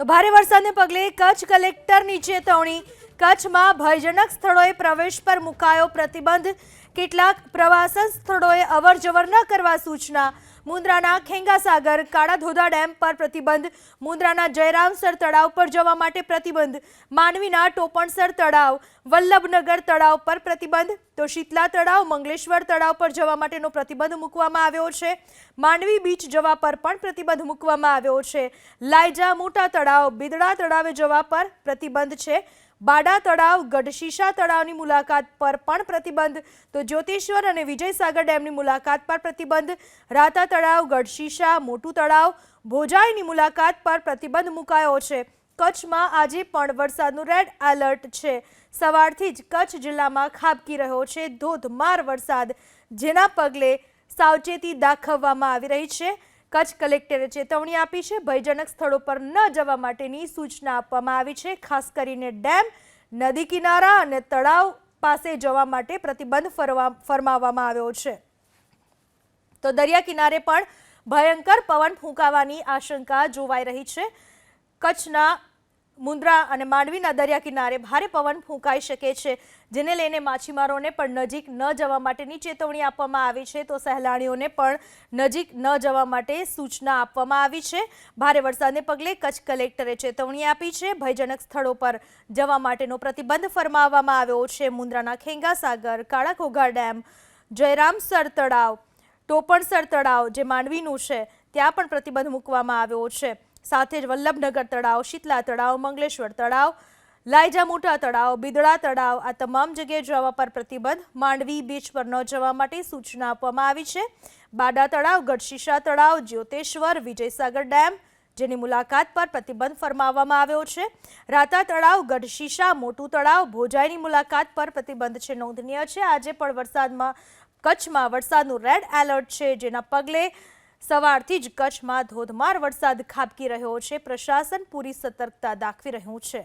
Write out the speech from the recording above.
તો ભારે વરસાદને પગલે કચ્છ કલેક્ટરની ચેતવણી. કચ્છમાં ભયજનક સ્થળોએ પ્રવેશ પર મુકાયો પ્રતિબંધ. કેટલાક પ્રવાસન સ્થળોએ અવરજવર ન કરવા સૂચના. મુન્દ્રાના ખેંગાસાગર કાળા ધોધા ડેમ પર પ્રતિબંધ. મુન્દ્રાના જયરામસર તળાવ પર જવા માટે પ્રતિબંધ. માનવીના ટોપણસર તળાવ, વલ્લભનગર તળાવ પર પ્રતિબંધ. તો શીતલા તળાવ, મંગલેશ્વર તળાવ પર જવા માટેનો પ્રતિબંધ મૂકવામાં આવ્યો છે. માંડવી બીચ જવા પર પણ પ્રતિબંધ મૂકવામાં આવ્યો છે. લાયજા મોટા તળાવ, બિદડા તળાવે જવા પર પ્રતિબંધ છે. બાડા તળાવ, ગઢશીશા તળાવની મુલાકાત પર પણ પ્રતિબંધ. તો જ્યોતિશ્વર અને વિજયસાગર ડેમની મુલાકાત પર પ્રતિબંધ. રાતા તળાવ, ગઢશીશા, મોટું તળાવ, ભોજાઈની મુલાકાત પર પ્રતિબંધ મુકાયો છે. કચ્છમાં આજે પણ વરસાદનું રેડ એલર્ટ છે. સવારથી જ કચ્છ જિલ્લામાં ખાબકી રહ્યો છે. ધોધમાર વરસાદ, જેના પગલે સાવચેતી દાખવવામાં આવી રહી છે. કચ્છ કલેક્ટરે ચેતવણી આપી છે. ભયજનક સ્થળો પર ન જવા માટેની સૂચના આપવામાં આવી છે. ખાસ કરીને ડેમ, નદી કિનારા અને તળાવ પાસે જવા માટે પ્રતિબંધ ફરમાવવામાં આવ્યો છે. તો દરિયા કિનારે પણ ભયંકર પવન ફૂંકાવાની આશંકા જોવાઈ રહી છે. કચ્છના મુન્દ્રા અને માંડવીના દરિયા કિનારે ભારે પવન ફૂંકાઈ શકે છે, જેને લઈને માછીમારોને પણ નજીક ન જવા માટેની ચેતવણી આપવામાં આવી છે. તો સહેલાણીઓને પણ નજીક ન જવા માટે સૂચના આપવામાં આવી છે. ભારે વરસાદને પગલે કચ્છ કલેક્ટરે ચેતવણી આપી છે. ભયજનક સ્થળો પર જવા માટેનો પ્રતિબંધ ફરમાવવામાં આવ્યો છે. મુન્દ્રાના ખેંગાસાગર કાળા ઘોઘા ડેમ જયરામસર તળાવ, ટોપણસર તળાવ જે માંડવીનું છે, ત્યાં પણ પ્રતિબંધ મૂકવામાં આવ્યો છે. સાથે જ વલ્લભનગર તળાવ, શીતલા તળાવ, મંગલેશ્વર તળાવ લાયજા મોટા તળાવ, બિદડા તળાવ આ તમામ જગ્યાએ જવા પર પ્રતિબંધ. માંડવી બીચ પર ન જવા માટે સૂચના આપવામાં આવી છે. બાડા તળાવ, ગઢશીશા તળાવ, જ્યોતેશ્વર, વિજયસાગર ડેમ જેની મુલાકાત પર પ્રતિબંધ ફરમાવવામાં આવ્યો છે. રાતા તળાવ, ગઢશીશા, મોટું તળાવ, ભોજાઈની મુલાકાત પર પ્રતિબંધ છે નોંધનીય છે. આજે પણ વરસાદમાં, કચ્છમાં વરસાદનું રેડ એલર્ટ છે, જેના પગલે સવારથી જ કચ્છમાં ધોધમાર વરસાદ ખાબકી રહ્યો છે. પ્રશાસન પૂરી સતર્કતા દાખવી રહ્યું છે.